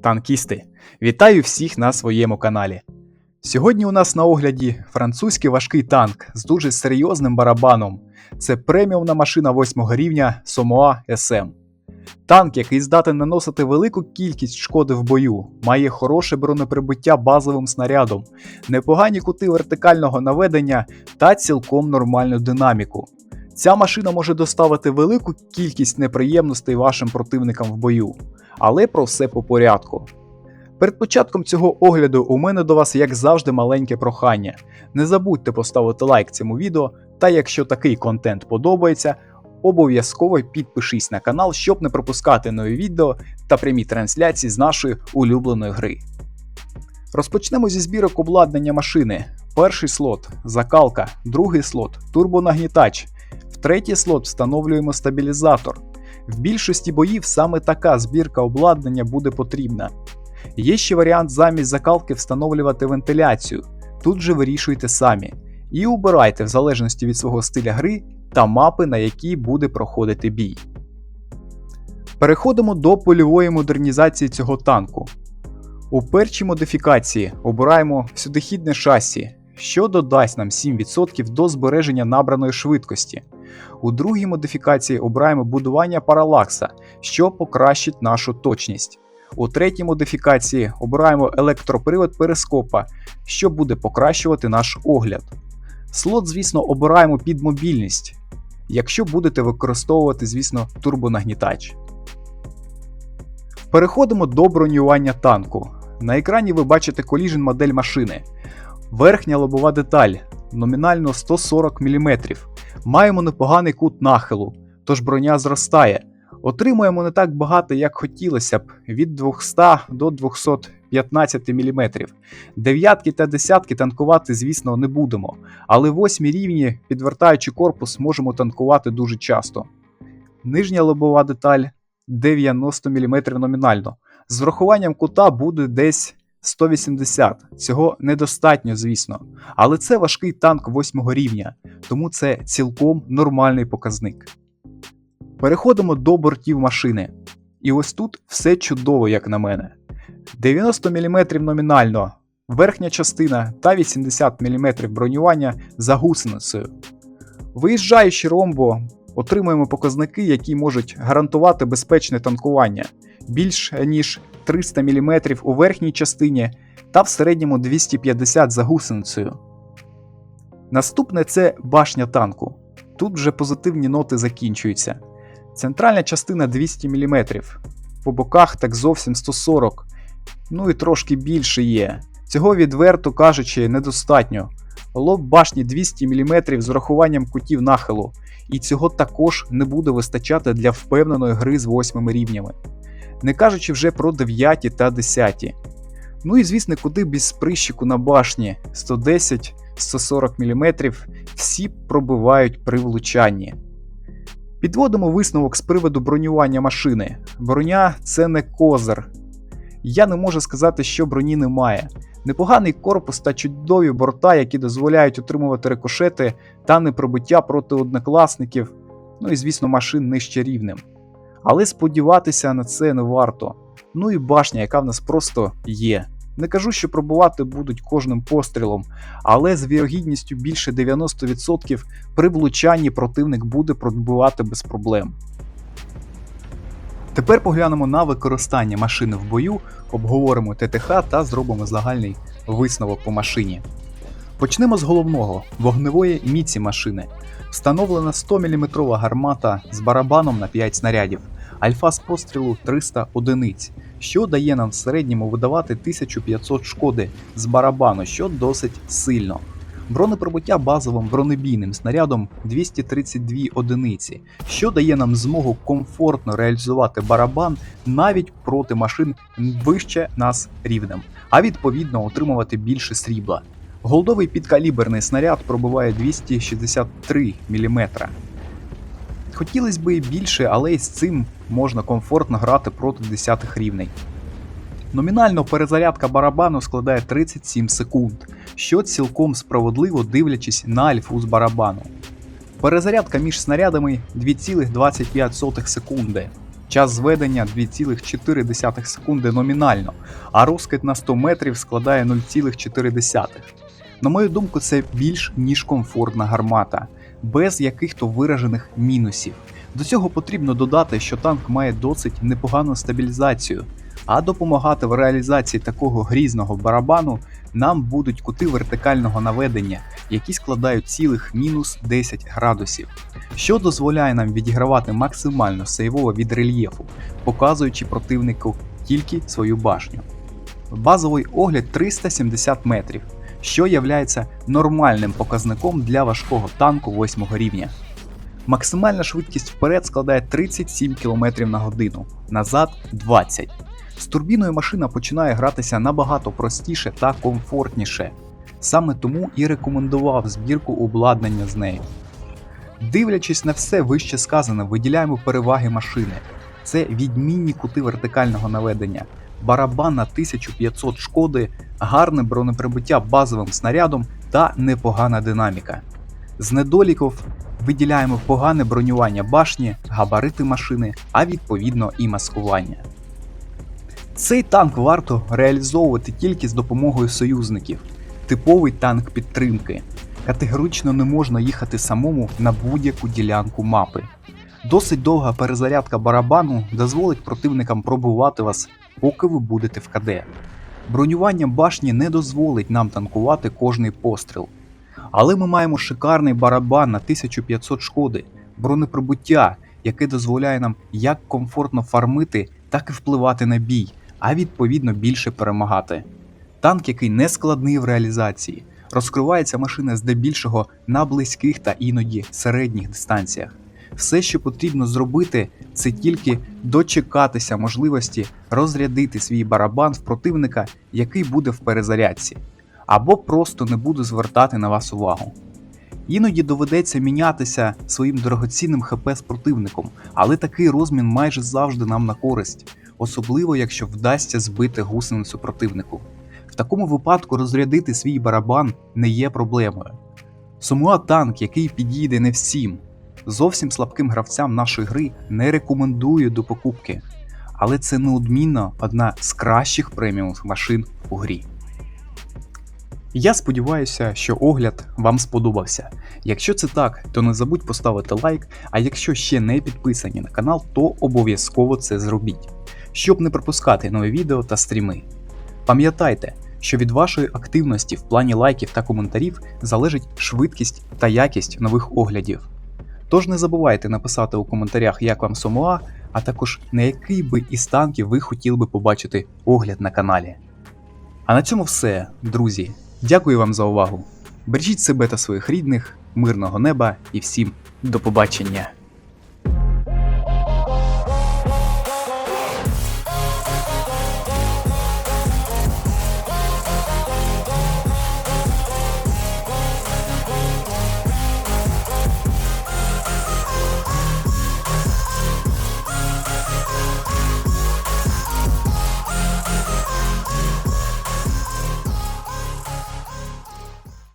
Танкісти, вітаю всіх на своєму каналі. Сьогодні у нас на огляді французький важкий танк з дуже серйозним барабаном. Це преміумна машина 8 рівня Somoa SM. Танк, який здатен наносити велику кількість шкоди в бою, має хороше бронеприбуття базовим снарядом, непогані кути вертикального наведення та цілком нормальну динаміку. Ця машина може доставити велику кількість неприємностей вашим противникам в бою. Але про все по порядку. Перед початком цього огляду у мене до вас, як завжди, маленьке прохання. Не забудьте поставити лайк цьому відео, та якщо такий контент подобається, обов'язково підпишись на канал, щоб не пропускати нові відео та прямі трансляції з нашої улюбленої гри. Розпочнемо зі збірок обладнання машини. Перший слот закалка, другий слот турбонагнітач, третій слот встановлюємо стабілізатор. В більшості боїв саме така збірка обладнання буде потрібна. Є ще варіант замість закалки встановлювати вентиляцію. Тут же вирішуйте самі. І обирайте в залежності від свого стиля гри та мапи, на якій буде проходити бій. Переходимо до польової модернізації цього танку. У першій модифікації обираємо всюдихідне шасі, що додасть нам 7% до збереження набраної швидкості. У другій модифікації обираємо будування паралакса, що покращить нашу точність. У третій модифікації обираємо електропривод перископа, що буде покращувати наш огляд. Слот, звісно, обираємо під мобільність, якщо будете використовувати, звісно, турбонагнітач. Переходимо до бронювання танку. На екрані ви бачите Collision модель машини. Верхня лобова деталь номінально 140 мм. Маємо непоганий кут нахилу, тож броня зростає. Отримуємо не так багато, як хотілося б, від 200 до 215 мм. Дев'ятки та десятки танкувати, звісно, не будемо, але восьмі рівні, підвертаючи корпус, можемо танкувати дуже часто. Нижня лобова деталь 90 мм номінально. З врахуванням кута буде десь 180. Цього недостатньо, звісно. Але це важкий танк 8 рівня, тому це цілком нормальний показник. Переходимо до бортів машини. І ось тут все чудово, як на мене. 90 мм номінально, верхня частина та 80 мм бронювання за гусеницею. Виїжджаючи ромбо, отримуємо показники, які можуть гарантувати безпечне танкування більш ніж 300 мм у верхній частині та в середньому 250 за гусеницею. Наступне це башня танку. Тут вже позитивні ноти закінчуються. Центральна частина 200 мм, по боках так зовсім 140 ну і трошки більше є. Цього відверто кажучи, недостатньо. Лоб башні 200 мм з урахуванням кутів нахилу, і цього також не буде вистачати для впевненої гри з 8 рівнями. Не кажучи вже про 9 та 10. Ну і звісно, куди без прищику на башні 110-140 мм всі пробивають при влучанні. Підводимо висновок з приводу бронювання машини. Броня це не козир. Я не можу сказати, що броні немає. Непоганий корпус та чудові борта, які дозволяють отримувати рикошети та непробиття проти однокласників, ну і звісно, машин нижче рівнем. Але сподіватися на це не варто. Ну і башня, яка в нас просто є. Не кажу, що пробувати будуть кожним пострілом, але з вірогідністю більше 90% при влучанні противник буде пробивати без проблем. Тепер поглянемо на використання машини в бою, обговоримо ТТХ та зробимо загальний висновок по машині. Почнемо з головного вогневої міці машини. Встановлена 100 мм гармата з барабаном на 5 снарядів, альфа з пострілу 300 одиниць, що дає нам в середньому видавати 1500 шкоди з барабану, що досить сильно. Бронепробиття базовим бронебійним снарядом 232 одиниці, що дає нам змогу комфортно реалізувати барабан навіть проти машин вище нас рівнем, а відповідно отримувати більше срібла. Голдовий підкаліберний снаряд пробиває 263 мм. Хотілося б і більше, але й з цим можна комфортно грати проти 10 рівней. Номінально перезарядка барабану складає 37 секунд, що цілком справедливо дивлячись на альфу з барабану. Перезарядка між снарядами 2,25 секунди. час зведення 2,4 секунди номінально, а розкид на 100 метрів складає 0,4. На мою думку, це більш ніж комфортна гармата, без яких-то виражених мінусів. До цього потрібно додати, що танк має досить непогану стабілізацію, а допомагати в реалізації такого грізного барабану нам будуть кути вертикального наведення, які складають цілих мінус 10 градусів, що дозволяє нам відігравати максимально сейвово від рельєфу, показуючи противнику тільки свою башню. Базовий огляд 370 метрів, що являється нормальним показником для важкого танку 8 рівня. Максимальна швидкість вперед складає 37 км на годину, назад 20 з турбіною машина починає гратися набагато простіше та комфортніше. Саме тому і рекомендував збірку обладнання з нею. Дивлячись на все вище сказане, виділяємо переваги машини. Це відмінні кути вертикального наведення, барабан на 1500 шкоди, гарне бронеприбуття базовим снарядом та непогана динаміка. З недоліків виділяємо погане бронювання башні, габарити машини, а відповідно і маскування. Цей танк варто реалізовувати тільки з допомогою союзників. Типовий танк підтримки. Категорично не можна їхати самому на будь-яку ділянку мапи. Досить довга перезарядка барабану дозволить противникам пробувати вас, поки ви будете в КД. Бронювання башні не дозволить нам танкувати кожний постріл. Але ми маємо шикарний барабан на 1500 шкоди, бронеприбуття, яке дозволяє нам як комфортно фармити, так і впливати на бій, а відповідно більше перемагати. Танк, який не складний в реалізації, розкривається машина здебільшого на близьких та іноді середніх дистанціях. Все, що потрібно зробити, це тільки дочекатися можливості розрядити свій барабан в противника, який буде в перезарядці, або просто не буде звертати на вас увагу. Іноді доведеться мінятися своїм дорогоцінним ХП з противником, але такий розмін майже завжди нам на користь, особливо якщо вдасться збити гусеницю противнику. В такому випадку розрядити свій барабан не є проблемою. Сумуа танк, який підійде не всім, зовсім слабким гравцям нашої гри не рекомендую до покупки, але це неодмінно одна з кращих преміум машин у грі. Я сподіваюся, що огляд вам сподобався. Якщо це так, то не забудь поставити лайк, а якщо ще не підписані на канал, то обов'язково це зробіть, щоб не пропускати нові відео та стріми. Пам'ятайте, що від вашої активності в плані лайків та коментарів залежить швидкість та якість нових оглядів. Тож не забувайте написати у коментарях, як вам Сомуа, а також на який би із танків ви хотіли би побачити огляд на каналі. А на цьому все, друзі. Дякую вам за увагу. Бережіть себе та своїх рідних, мирного неба і всім до побачення!